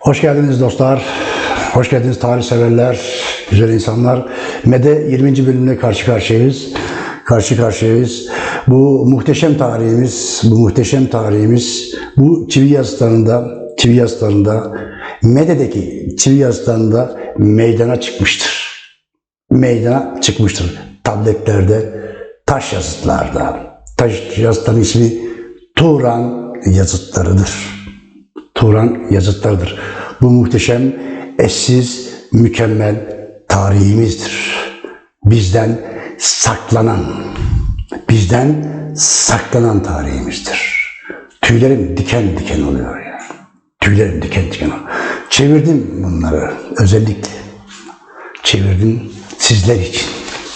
Hoş geldiniz dostlar. Hoş geldiniz tarih severler, güzel insanlar. MEDE 20. bölümle karşı karşıyayız. Karşı karşıyayız. Bu muhteşem tarihimiz, bu muhteşem tarihimiz bu çivi yazılarında, çivi yazılarında, MEDE'deki çivi yazılarında meydana çıkmıştır. Meydana çıkmıştır. Tabletlerde, taş yazıtlarda. Taş yazıtların ismi Turan yazıtlarıdır. Turan yazıtlarıdır. Bu muhteşem, eşsiz, mükemmel tarihimizdir. Bizden saklanan, bizden saklanan tarihimizdir. Tüylerim diken diken oluyor ya. Tüylerim diken diken oluyor. Çevirdim bunları özellikle. Çevirdim sizler için,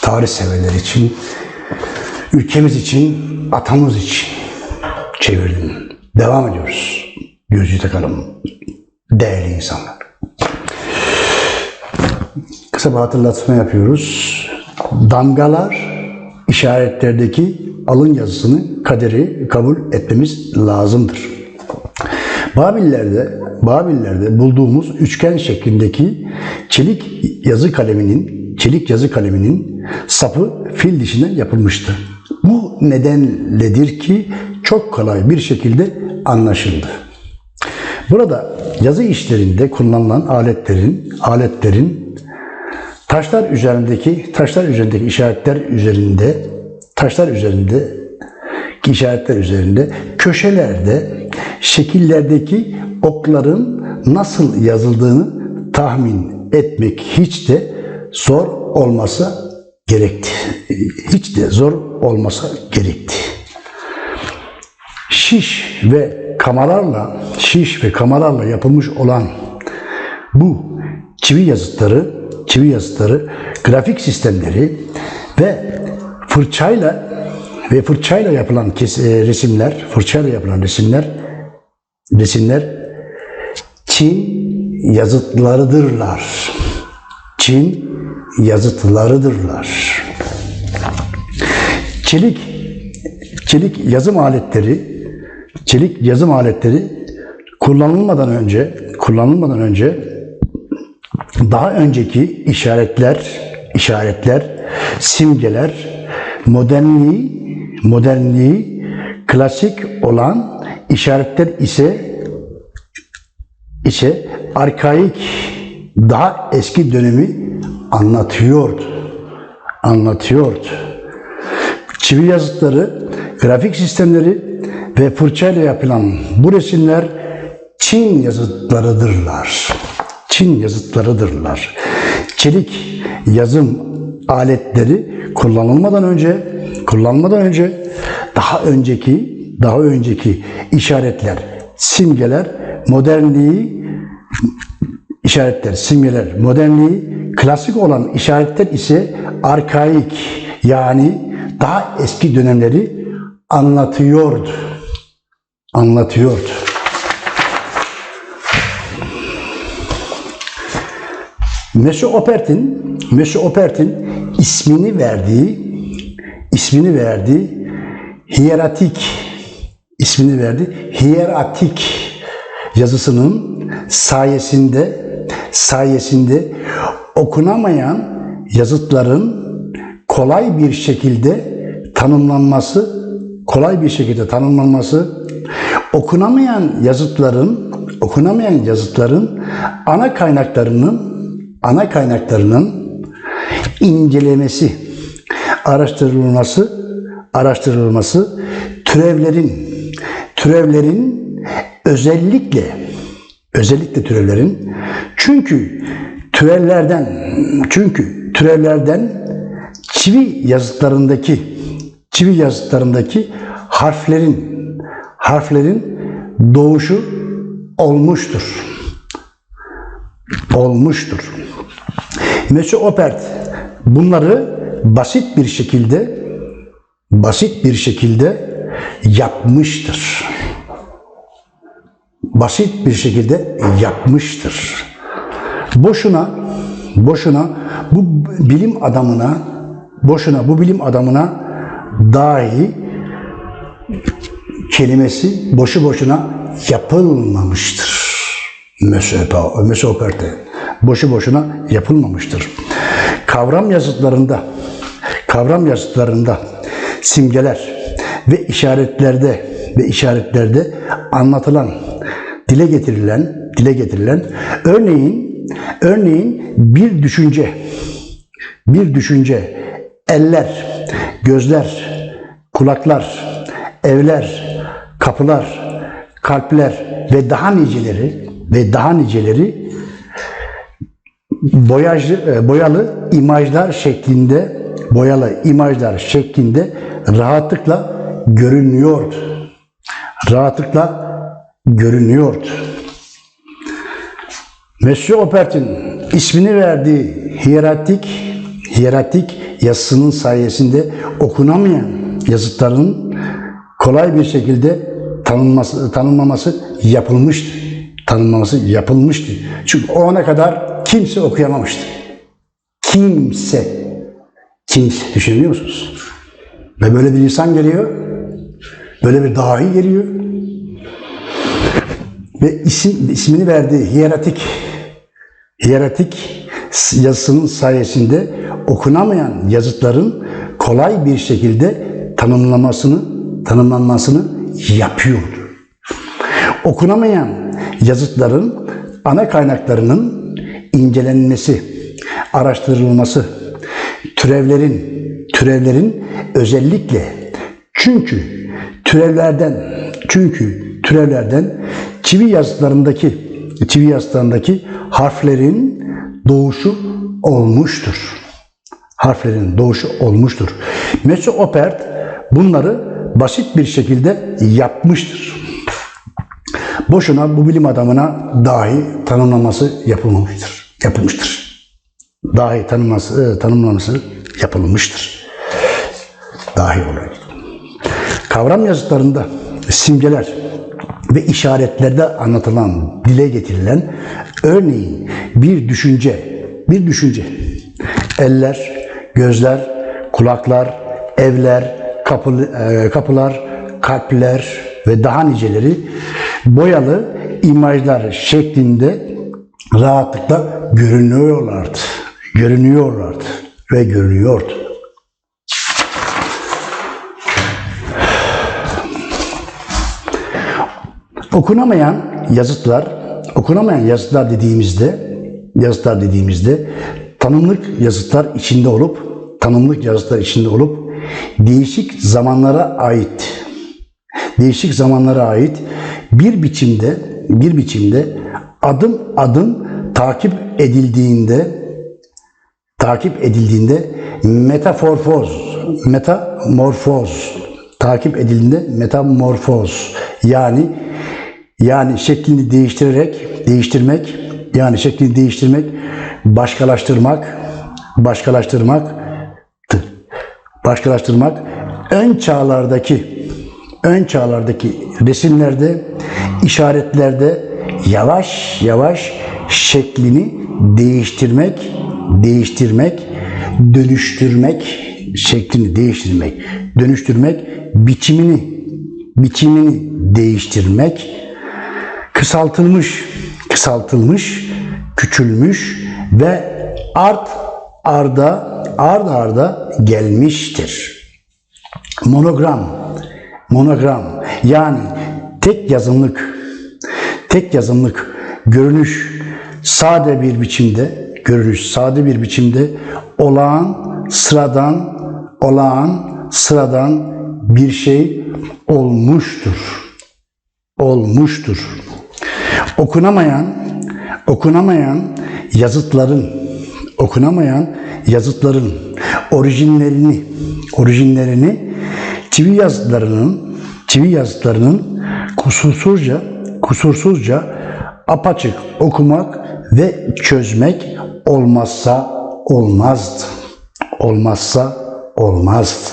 tarih severler için, ülkemiz için, atamız için çevirdim. Devam ediyoruz. Gözü takalım. Değerli insanlar. Kısa bir hatırlatma yapıyoruz. Damgalar işaretlerdeki alın yazısını kaderi kabul etmemiz lazımdır. Babillerde, Babillerde bulduğumuz üçgen şeklindeki çelik yazı kaleminin, çelik yazı kaleminin sapı fil dişinden yapılmıştı. Bu nedenledir ki çok kolay bir şekilde anlaşıldı. Burada yazı işlerinde kullanılan aletlerin aletlerin taşlar üzerindeki taşlar üzerindeki işaretler üzerinde taşlar üzerinde işaretler üzerinde köşelerde şekillerdeki okların nasıl yazıldığını tahmin etmek hiç de zor olmasa gerekti. Hiç de zor olmasa gerekti şiş ve kamalarla şiş ve kamalarla yapılmış olan bu çivi yazıtları, çivi yazıtları, grafik sistemleri ve fırçayla ve fırçayla yapılan kes- e, resimler, fırçayla yapılan resimler, resimler Çin yazıtlarıdırlar. Çin yazıtlarıdırlar. Çelik çelik yazım aletleri çelik yazım aletleri kullanılmadan önce kullanılmadan önce daha önceki işaretler işaretler simgeler modernliği modernliği klasik olan işaretler ise ise arkaik daha eski dönemi anlatıyordu. Anlatıyordu. Çivi yazıtları, grafik sistemleri ve fırçayla yapılan bu resimler Çin yazıtlarıdırlar. Çin yazıtlarıdırlar. Çelik yazım aletleri kullanılmadan önce kullanmadan önce daha önceki daha önceki işaretler, simgeler modernliği işaretler, simgeler, modernliği, klasik olan işaretler ise arkaik yani daha eski dönemleri anlatıyordu. Anlatıyordu. Mesut Opert'in Mesut Opert'in ismini verdiği ismini verdiği hieratik ismini verdi. Hieratik yazısının sayesinde sayesinde okunamayan yazıtların kolay bir şekilde tanımlanması, kolay bir şekilde tanımlanması, okunamayan yazıtların, okunamayan yazıtların ana kaynaklarının, ana kaynaklarının incelemesi, araştırılması, araştırılması, türevlerin türevlerin özellikle özellikle türevlerin çünkü türevlerden çünkü türevlerden çivi yazıtlarındaki çivi yazıtlarındaki harflerin harflerin doğuşu olmuştur. Olmuştur. Monsieur Opert bunları basit bir şekilde basit bir şekilde yapmıştır. Basit bir şekilde yapmıştır. Boşuna boşuna bu bilim adamına boşuna bu bilim adamına dahi kelimesi boşu boşuna yapılmamıştır. Operte. Boşu boşuna yapılmamıştır. Kavram yazıtlarında kavram yazıtlarında simgeler ve işaretlerde ve işaretlerde anlatılan dile getirilen dile getirilen örneğin örneğin bir düşünce bir düşünce eller, gözler, kulaklar, evler, kapılar, kalpler ve daha niceleri ve daha niceleri boyajlı, e, boyalı imajlar şeklinde boyalı imajlar şeklinde rahatlıkla görünüyordu. Rahatlıkla görünüyordu. Monsieur Opert'in ismini verdiği hieratik hieratik yazısının sayesinde okunamayan yazıtların kolay bir şekilde tanınması, tanınmaması yapılmıştı. Tanınmaması yapılmıştı. Çünkü o ana kadar kimse okuyamamıştı. Kimse. Kimse. Düşünüyor musunuz? Ve böyle bir insan geliyor. Böyle bir dahi geliyor. Ve isim, ismini verdiği hieratik hieratik yazısının sayesinde okunamayan yazıtların kolay bir şekilde tanımlamasını tanımlanmasını yapıyordu. Okunamayan yazıtların ana kaynaklarının incelenmesi, araştırılması, türevlerin türevlerin özellikle çünkü türevlerden çünkü türevlerden çivi yazıtlarındaki çivi yazıtlarındaki harflerin doğuşu olmuştur. Harflerin doğuşu olmuştur. Monsieur Opert bunları basit bir şekilde yapmıştır. Boşuna bu bilim adamına dahi tanımlaması yapılmamıştır. Yapılmıştır. Dahi tanımlaması, tanımlaması yapılmıştır. Dahi olarak. Kavram yazıtlarında simgeler ve işaretlerde anlatılan, dile getirilen örneğin bir düşünce, bir düşünce, eller, gözler, kulaklar, evler, kapı, e, kapılar, kalpler ve daha niceleri boyalı imajlar şeklinde rahatlıkla görünüyorlardı. Görünüyorlardı ve görünüyordu. Okunamayan yazıtlar, okunamayan yazıtlar dediğimizde, yazıtlar dediğimizde tanımlık yazıtlar içinde olup, tanımlık yazıtlar içinde olup değişik zamanlara ait, değişik zamanlara ait bir biçimde, bir biçimde adım adım takip edildiğinde, takip edildiğinde metaforfoz, metamorfoz, takip edildiğinde metamorfoz. Yani yani şeklini değiştirerek, değiştirmek, yani şeklini değiştirmek, başkalaştırmak, başkalaştırmak, başkalaştırmak ön çağlardaki ön çağlardaki resimlerde, işaretlerde yavaş yavaş şeklini değiştirmek, değiştirmek, dönüştürmek, şeklini değiştirmek, dönüştürmek, biçimini, biçimini değiştirmek, kısaltılmış, kısaltılmış, küçülmüş ve art arda ard arda gelmiştir. Monogram, monogram yani tek yazımlık, tek yazımlık görünüş sade bir biçimde, görünüş sade bir biçimde olağan, sıradan, olağan, sıradan bir şey olmuştur. Olmuştur. Okunamayan, okunamayan yazıtların, okunamayan yazıtların orijinlerini, orijinlerini çivi yazıtlarının, çivi yazıtlarının kusursuzca, kusursuzca apaçık okumak ve çözmek olmazsa olmazdı. Olmazsa olmazdı.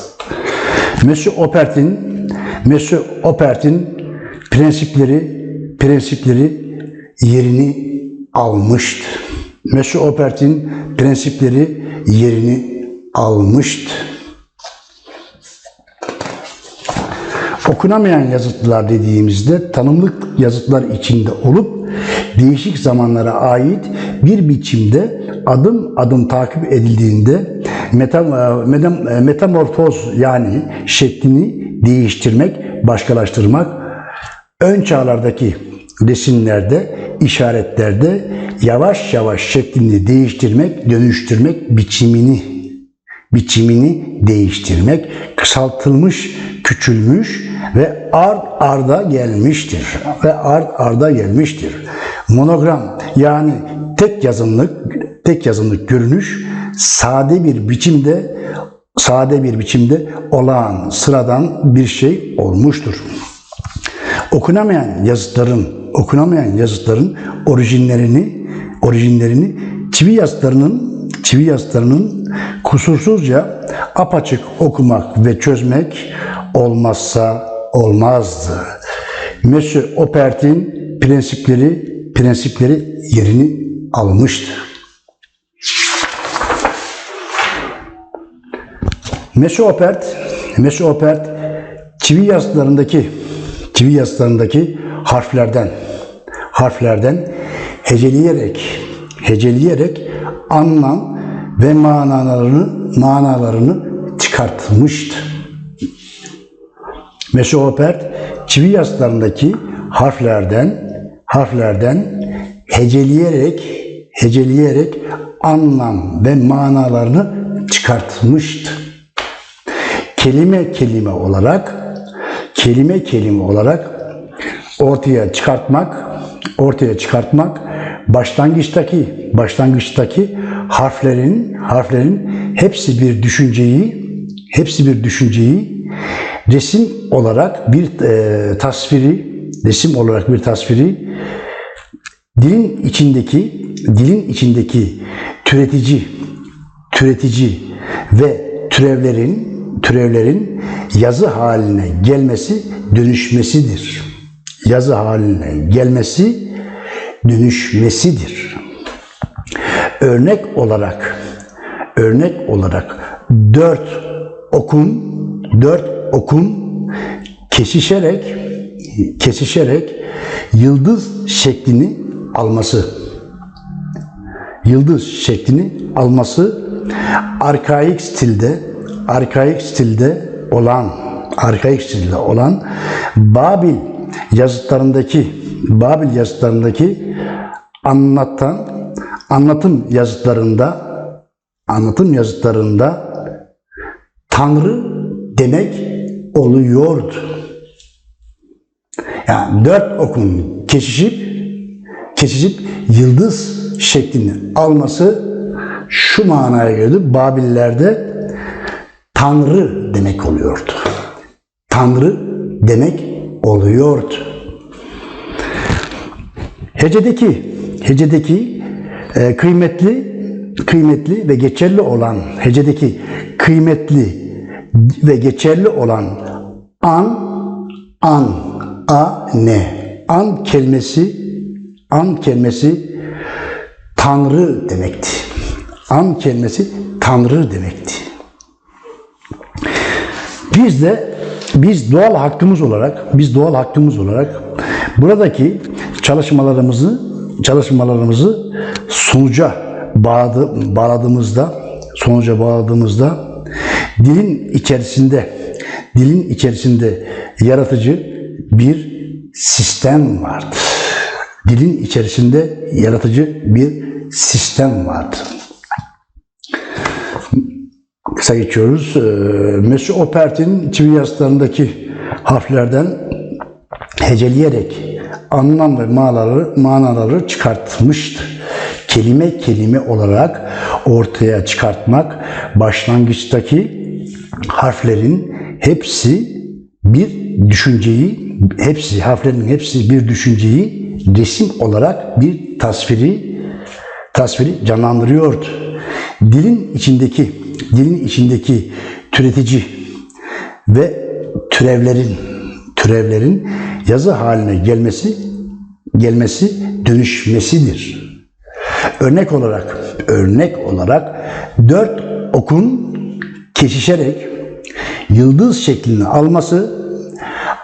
Monsieur Opert'in Monsieur Opert'in prensipleri prensipleri yerini almıştı. Monsieur Opert'in prensipleri yerini almıştı. Okunamayan yazıtlar dediğimizde tanımlık yazıtlar içinde olup değişik zamanlara ait bir biçimde adım adım takip edildiğinde metam, metam, metamorfoz yani şeklini değiştirmek, başkalaştırmak ön çağlardaki resimlerde, işaretlerde yavaş yavaş şeklini değiştirmek, dönüştürmek, biçimini biçimini değiştirmek, kısaltılmış, küçülmüş ve ard arda gelmiştir. Ve ard arda gelmiştir. Monogram yani tek yazımlık, tek yazımlık görünüş sade bir biçimde sade bir biçimde olağan, sıradan bir şey olmuştur. Okunamayan yazıtların, okunamayan yazıtların orijinlerini, orijinlerini çivi yazıtlarının çivi yazıtlarının kusursuzca apaçık okumak ve çözmek olmazsa olmazdı. Monsieur Opert'in prensipleri prensipleri yerini almıştı. Monsieur Opert, Monsieur Opert çivi yazılarındaki çivi yazılarındaki harflerden harflerden heceleyerek heceleyerek anlam ve manalarını manalarını çıkartmıştı. Monsieur Opert çivi yazılarındaki harflerden harflerden heceleyerek heceleyerek anlam ve manalarını çıkartmıştı. Kelime kelime olarak kelime kelime olarak ortaya çıkartmak ortaya çıkartmak başlangıçtaki başlangıçtaki harflerin harflerin hepsi bir düşünceyi hepsi bir düşünceyi resim olarak bir e, tasviri resim olarak bir tasviri dilin içindeki dilin içindeki türetici türetici ve türevlerin türevlerin yazı haline gelmesi dönüşmesidir. Yazı haline gelmesi dönüşmesidir. Örnek olarak örnek olarak dört okun dört okun kesişerek kesişerek yıldız şeklini alması yıldız şeklini alması arkaik stilde arkaik stilde olan arkaik stilde olan Babil yazıtlarındaki Babil yazıtlarındaki anlatan anlatım yazıtlarında anlatım yazıtlarında Tanrı demek oluyordu. Yani dört okun kesişip kesişip yıldız şeklini alması şu manaya geliyordu. Babillerde Tanrı demek oluyordu. Tanrı demek oluyordu. Hecedeki hecedeki e, kıymetli kıymetli ve geçerli olan hecedeki kıymetli ve geçerli olan an an a ne an kelimesi an kelimesi Tanrı demekti. An kelimesi Tanrı demekti. Biz de biz doğal hakkımız olarak biz doğal hakkımız olarak buradaki çalışmalarımızı çalışmalarımızı sonuca bağladı, bağladığımızda sonuca bağladığımızda dilin içerisinde dilin içerisinde yaratıcı bir sistem vardır. Dilin içerisinde yaratıcı bir sistem vardır. kısa geçiyoruz. Ee, Mesut Opert'in çivi yazılarındaki harflerden heceleyerek anlam ve manaları, manaları çıkartmıştı. Kelime kelime olarak ortaya çıkartmak başlangıçtaki harflerin hepsi bir düşünceyi, hepsi harflerin hepsi bir düşünceyi resim olarak bir tasviri tasviri canlandırıyordu. Dilin içindeki dilin içindeki türetici ve türevlerin türevlerin yazı haline gelmesi gelmesi dönüşmesidir. Örnek olarak örnek olarak dört okun kesişerek yıldız şeklini alması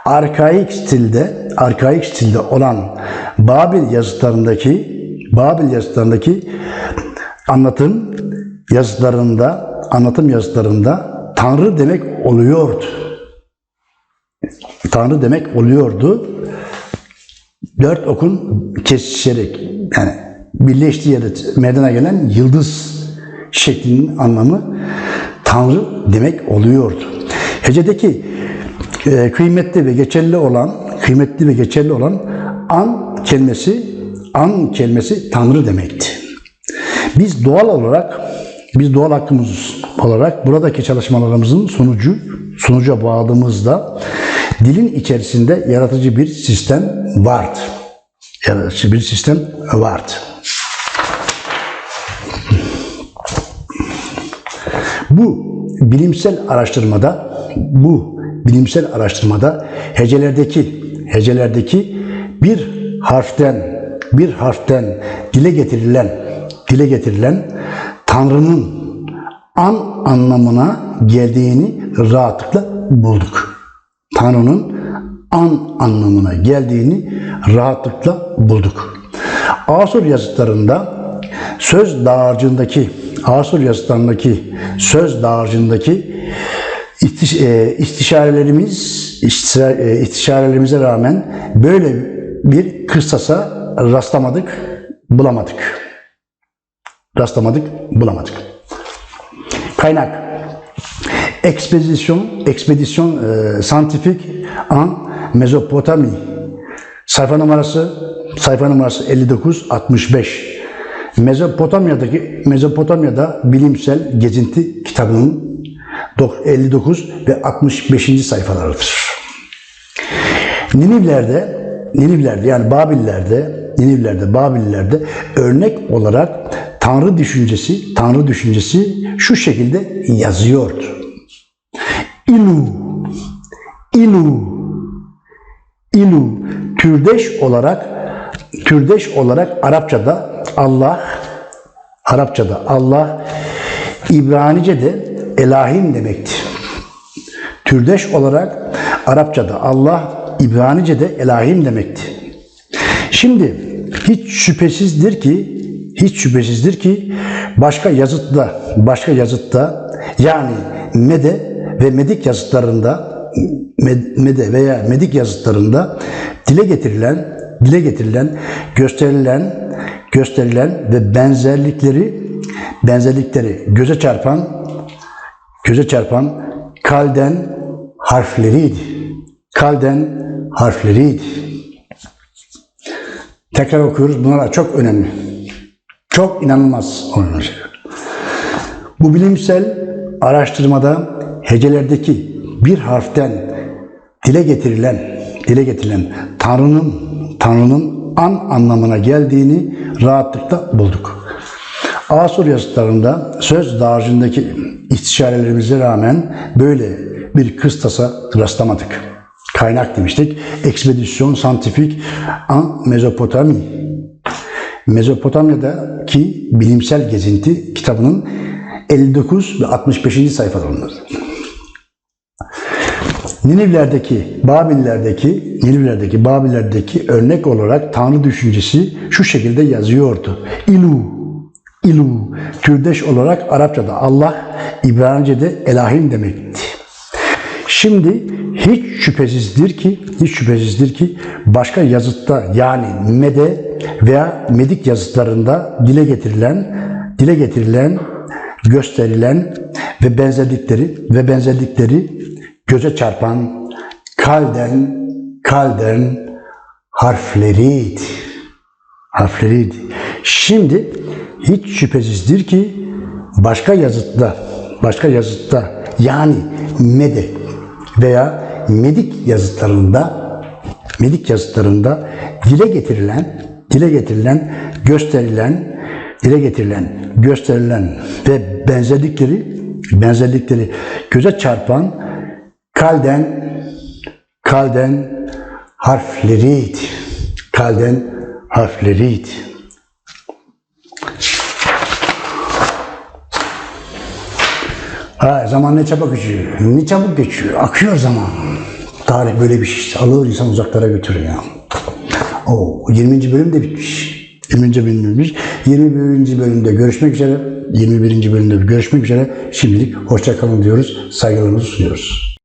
arkaik stilde arkaik stilde olan Babil yazıtlarındaki Babil yazıtlarındaki anlatım yazıtlarında anlatım yazıtlarında Tanrı demek oluyordu. Tanrı demek oluyordu. Dört okun kesişerek yani birleştiği yerde meydana gelen yıldız şeklinin anlamı Tanrı demek oluyordu. Hecedeki e, kıymetli ve geçerli olan kıymetli ve geçerli olan an kelimesi an kelimesi Tanrı demekti. Biz doğal olarak biz doğal hakkımız olarak buradaki çalışmalarımızın sonucu sonuca bağladığımızda dilin içerisinde yaratıcı bir sistem vardı. Yaratıcı bir sistem vardı. Bu bilimsel araştırmada bu bilimsel araştırmada hecelerdeki hecelerdeki bir harften bir harften dile getirilen dile getirilen Tanrı'nın an anlamına geldiğini rahatlıkla bulduk. Tanrı'nın an anlamına geldiğini rahatlıkla bulduk. Asur yazıtlarında söz dağarcığındaki Asur yazıtlarındaki söz dağarcığındaki e, istişarelerimiz istişare, e, istişarelerimize rağmen böyle bir kıstasa rastlamadık, bulamadık. Rastlamadık, bulamadık. Kaynak Expedisyon, Expedisyon e, Scientific en Mezopotamie. Sayfa numarası sayfa numarası 59 65. Mezopotamya'daki Mezopotamya'da bilimsel gezinti kitabının 59 ve 65. sayfalarıdır. Ninivler'de Ninivler'de yani Babillerde Ninivler'de Babillerde örnek olarak Tanrı düşüncesi Tanrı düşüncesi şu şekilde yazıyordu. İlu İlu İlu türdeş olarak türdeş olarak Arapçada Allah Arapçada Allah İbranice'de elahim demektir. Türdeş olarak Arapçada Allah İbranice'de elahim demekti. Şimdi hiç şüphesizdir ki hiç şüphesizdir ki başka yazıtta başka yazıtta yani Mede ve Medik yazıtlarında Mede veya Medik yazıtlarında dile getirilen dile getirilen gösterilen gösterilen ve benzerlikleri benzerlikleri göze çarpan göze çarpan kalden harfleriydi. Kalden harfleriydi. Tekrar okuyoruz. Bunlar çok önemli. Çok inanılmaz şeyler. Bu bilimsel araştırmada hecelerdeki bir harften dile getirilen dile getirilen Tanrı'nın Tanrı'nın an anlamına geldiğini rahatlıkla bulduk. Asur yazıtlarında söz dağarcığındaki istişarelerimize rağmen böyle bir kıstasa rastlamadık. Kaynak demiştik. Expedisyon Scientifique en Mezopotamie. Mezopotamya'daki bilimsel gezinti kitabının 59 ve 65. sayfalarında. Ninivlerdeki, Babillerdeki, Ninivlerdeki, Babillerdeki örnek olarak Tanrı düşüncesi şu şekilde yazıyordu. İlu, İlu, türdeş olarak Arapçada Allah, İbranice'de elahim demekti. Şimdi hiç şüphesizdir ki, hiç şüphesizdir ki başka yazıtta yani Mede veya Medik yazıtlarında dile getirilen, dile getirilen, gösterilen ve benzerlikleri ve benzerlikleri göze çarpan kalden kalden harfleriydi. Harfleriydi. Şimdi hiç şüphesizdir ki başka yazıtta, başka yazıtta yani mede veya medik yazıtlarında medik yazıtlarında dile getirilen, dile getirilen, gösterilen, dile getirilen, gösterilen ve benzerlikleri benzerlikleri göze çarpan kalden kalden harfleriydi. Kalden harfleriydi. Ha, zaman ne çabuk geçiyor. Ne çabuk geçiyor. Akıyor zaman. Tarih böyle bir şey. Alır insan uzaklara götürüyor ya. O 20. bölüm de bitmiş. 20. bölüm bitmiş. 21. bölümde görüşmek üzere. 21. bölümde görüşmek üzere. Şimdilik hoşça kalın diyoruz. Saygılarımızı sunuyoruz.